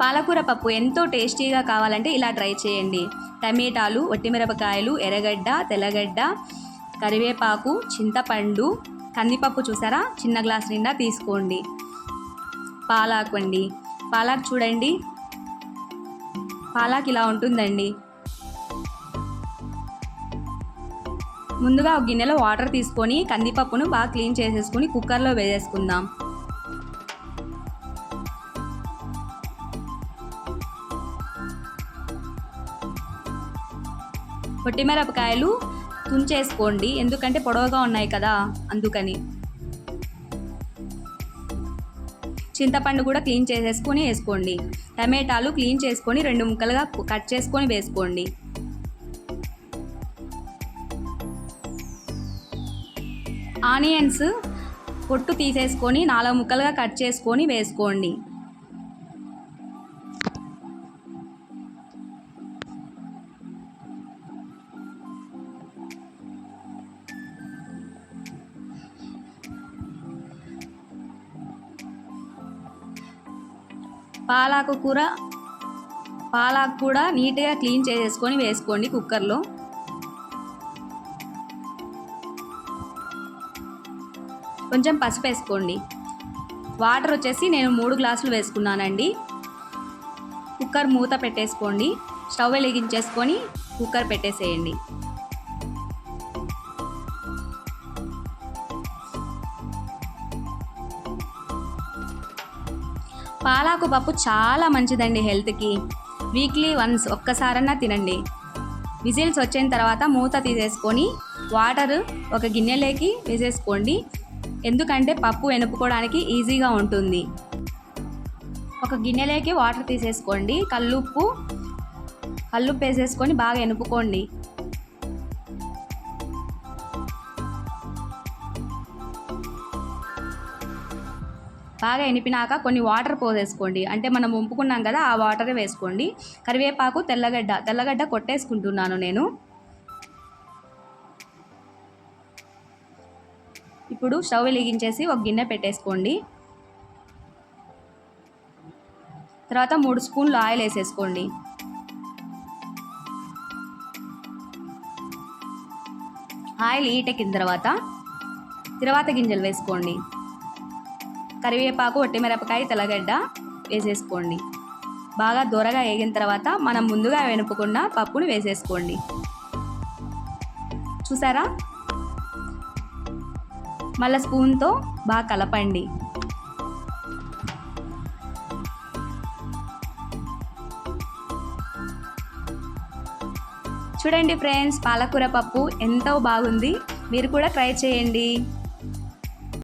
పాలకూర పప్పు ఎంతో టేస్టీగా కావాలంటే ఇలా ట్రై చేయండి. టమాటాలు ఒట్టిమిరపకాయలు ఎర్రగడ్డ తెల్లగడ్డ కరివేపాకు చింతపండు కందిపప్పు చూసారా? చిన్న గ్లాస్ నిండా తీసుకోండి. పాలాకు అండి పాలాకు చూడండి. పాలాకు ఇలా ఉంటుందండి. ముందుగా ఒక గిన్నెలో వాటర్ తీసుకొని కందిపప్పును బాగా క్లీన్ చేసేసుకొని కుక్కర్లో వేసేసుకుందాం. పొట్టిమిరపకాయలు తుంచేసుకోండి. ఎందుకంటే పొడవుగా ఉన్నాయి కదా అందుకని. చింతపండు కూడా క్లీన్ చేసేసుకొని వేసుకోండి. టమాటాలు క్లీన్ చేసుకొని రెండు ముక్కలుగా కట్ చేసుకొని వేసుకోండి. ఆనియన్స్ పొట్టు తీసేసుకొని నాలుగు ముక్కలుగా కట్ చేసుకొని వేసుకోండి. పాలాకు కూర పాలాకు కూడా నీట్గా క్లీన్ చేసేసుకొని వేసుకోండి కుక్కర్లో. కొంచెం పసుపు వేసుకోండి. వాటర్ వచ్చేసి నేను మూడు గ్లాసులు వేసుకున్నానండి. కుక్కర్ మూత పెట్టేసుకోండి. స్టవ్ వెలిగించేసుకొని కుక్కర్ పెట్టేసేయండి. పాలాకు పప్పు చాలా మంచిదండి హెల్త్కి. వీక్లీ వన్స్ ఒక్కసారన్నా తినండి. విజిల్స్ వచ్చిన తర్వాత మూత తీసేసుకొని వాటర్ ఒక గిన్నెలోకి వేసేసుకోండి. ఎందుకంటే పప్పు ఎనుపుకోవడానికి ఈజీగా ఉంటుంది. ఒక గిన్నెలోకి వాటర్ తీసేసుకోండి. కల్లుప్పు కల్లుప్పు వేసేసుకొని బాగా ఎనుపుకోండి. బాగా ఎనిపినాక కొన్ని వాటర్ పోసేసుకోండి. అంటే మనం వంపుకున్నాం కదా ఆ వాటర్ వేసుకోండి. కరివేపాకు తెల్లగడ్డ తెల్లగడ్డ కొట్టేసుకుంటున్నాను నేను. ఇప్పుడు స్టవ్ వెలిగించేసి ఒక గిన్నె పెట్టేసుకోండి. తర్వాత మూడు స్పూన్లు ఆయిల్ వేసేసుకోండి. ఆయిల్ ఈటెక్కిన తర్వాత తర్వాత గింజలు వేసుకోండి. కరివేపాకు ఒట్టిమిరపకాయ తెల్లగడ్డ వేసేసుకోండి. బాగా దూరగా వేగిన తర్వాత మనం ముందుగా వెనుపుకున్న పప్పును వేసేసుకోండి. చూసారా? మళ్ళీ స్పూన్తో బాగా కలపండి. చూడండి ఫ్రెండ్స్ పాలకూర పప్పు ఎంతో బాగుంది. మీరు కూడా ట్రై చేయండి.